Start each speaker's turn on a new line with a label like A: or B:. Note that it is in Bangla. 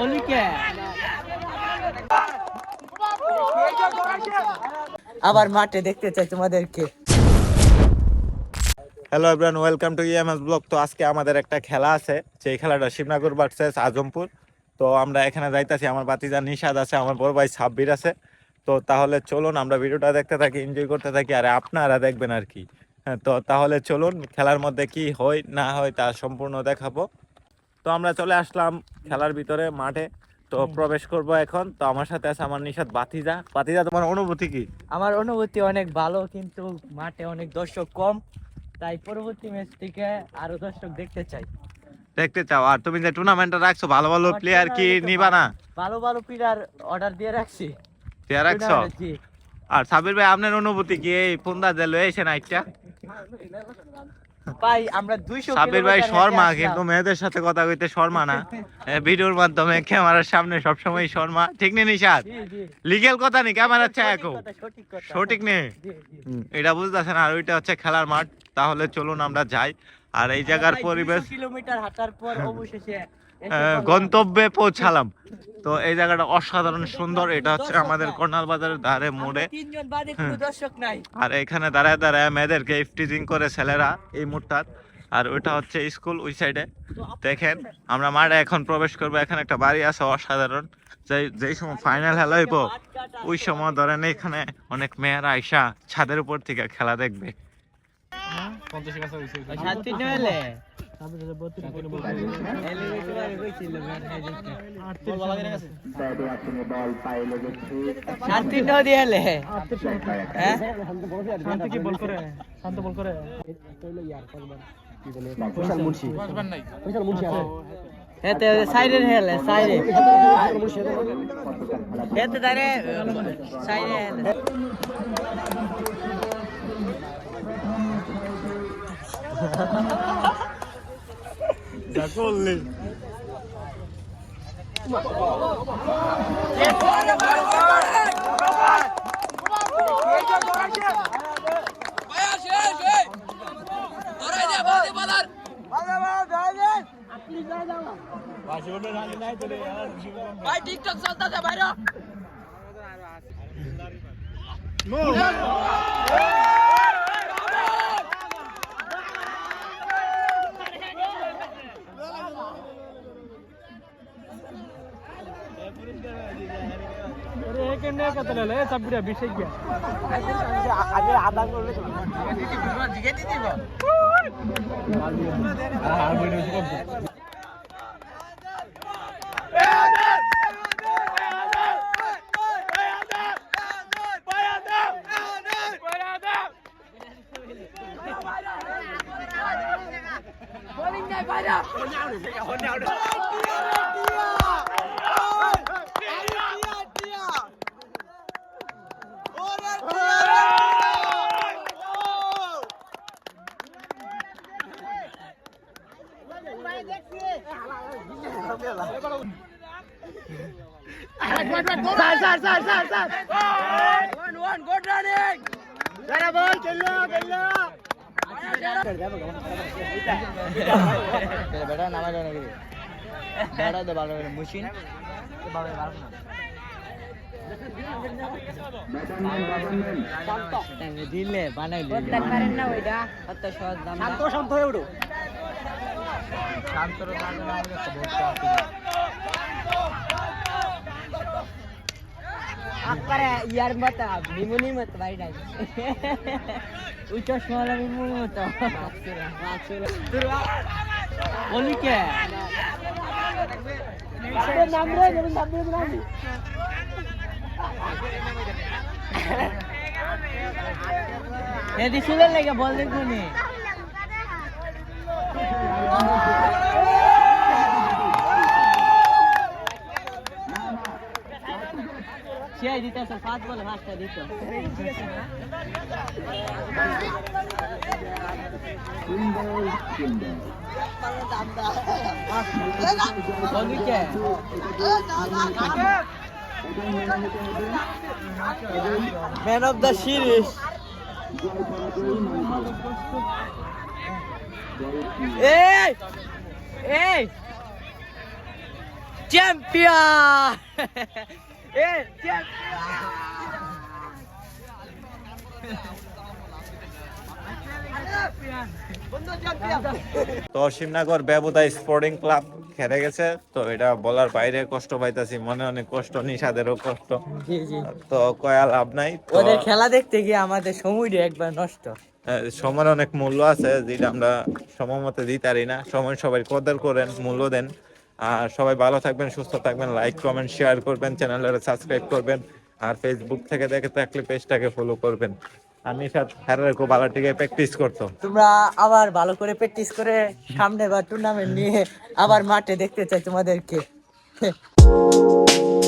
A: বলিকে আবার মাঠে দেখতে চাই তোমাদেরকে।
B: Hello everyone welcome to EMS blog তো আজকে আমাদের একটা খেলা আছে সেই খেলাটা শিবনগর ভার্সেস আজমপুর। তো আমরা এখানে যাইতাছি আমার বাতিজা নিশাদ আছে আমার বড় ভাই সাব্বির আছে। তো তাহলে চলুন আমরা ভিডিওটা দেখতে থাকি এনজয় করতে থাকি আর আপনারা দেখবেন আর কি। হ্যাঁ, তো তাহলে চলুন খেলার মধ্যে কি হয় না হয় তা সম্পূর্ণ দেখাবো। তো আমরা চলে আসলাম খেলার ভিতরে মাঠে। তো প্রবেশ করব এখন। তো আমার সাথে আছে আমার নিশাদ বাতিজা। বাতিজা তোমার অনুভূতি কি?
A: আমার অনুভূতি অনেক ভালো কিন্তু মাঠে অনেক দর্শক কম। তাই পরবর্তী ম্যাচ থেকে আরও দর্শক দেখতে চাই।
B: দেখতে চাও। আর তুমি যে টুর্নামেন্টটা রাখছো ভালো ভালো প্লেয়ার কি নিবা না?
A: ভালো ভালো প্লেয়ার অর্ডার দিয়ে রাখছি।
B: প্লেয়ার রাখছো? আর সাবির ভাই আপনার অনুভূতি কি? এই ফোনদা যে লয়েছেন আইটা
A: ভাই আমরা 200
B: সাবির ভাই শর্মা কিন্তু মেয়েদের সাথে কথা কইতে শর্মা না। ভিডিওর মাধ্যমে ক্যামেরার সামনে সবসময় শর্মা। ঠিক নেই নিশাদ। লিগেল কথা নেই ক্যামেরা চাকো
A: সঠিক
B: নেই। এটা বুঝতেছেন আর ওইটা হচ্ছে খেলার মাঠ। তাহলে চলুন আমরা যাই। আর এই জায়গার পরিবেশ
A: কিলোমিটার হাঁটার পর অবশেষে
B: আহ,
A: পড়লাম।
B: গন্তব্যে পৌঁছালাম। তো এই জায়গাটা অসাধারণ সুন্দর। এটা হচ্ছে আমাদের। কর্নাল বাজারের ধারে মোড়ে। আর এখানে দাঁড়ায় দাঁড়ায় মেয়েদেরকে ইফটিজিং করে ছেলেরা এই মুহূর্তার আর ওইটা হচ্ছে স্কুল ওই সাইডে। দেখেন আমরা মাঠে এখন প্রবেশ করব। এখানে একটা বাড়ি আছে অসাধারণ। যেই যেই সময় ফাইনাল খেলা হইব ওই সময় ধরেন এখানে অনেক মেয়েরা আইসা ছাদের উপর থেকে খেলা দেখবে।
A: শান্তি শান্তি ন দিয়ালে সাইডে হেলে সাইডে হেতে দারে সাইডে হেলে যা করলে। ভাই টিকটক চলতেছে ভাইরা। Hold down. Hold down. বেটা নামাই দাও নাকি বেটা দে ভালো করে মুশিন বাবা ভালো না দিলে বানাইলে
C: শান্ত শান্ত হয়ে উঠো।
A: শান্তর তো বলতে আছে
C: আকারে ইয়ার মত বিমুনি মত ভাই নাই
A: ওই চশমা আমি মনে হতো বলি কে?
C: নাম রে নাম নাম
A: লেগে বল দেখুনি সে দিতে স্যার পাঁচ বলে পাঁচটা দিত। ম্যান অফ দ্য সিরিজ এই এই। চ্যাম্পিয়ন
B: তো শিবনগর ব্যবদা স্পোর্টিং ক্লাব হেরে গেছে। তো এটা বলার বাইরে কষ্ট পাইতাছি মনে অনেক কষ্ট নিষাদেরও কষ্ট।
A: জি জি।
B: তো কয়া লাভ নাই।
A: ওদের খেলা দেখতে গিয়ে আমাদের সময়টা একবার নষ্ট।
B: সময়ের অনেক মূল্য আছে যেটা আমরা সময় মতো দিতে পারি না। সময় সবাই কদর করেন মূল্য দেন। আর সবাই ভালো থাকবেন, সুস্থ থাকবেন লাইক কমেন্ট শেয়ার করবেন চ্যানেলটা সাবস্ক্রাইব করবেন, আর ফেসবুক থেকে দেখে থাকলে পেজটাকে ফলো করবেন। আমি সব হ্যারের খুব ভালো টিকে প্র্যাকটিস করতো।
A: তোমরা আবার ভালো করে প্র্যাকটিস করে সামনে বা টুর্নামেন্ট নিয়ে আবার মাঠে দেখতে চাই তোমাদেরকে।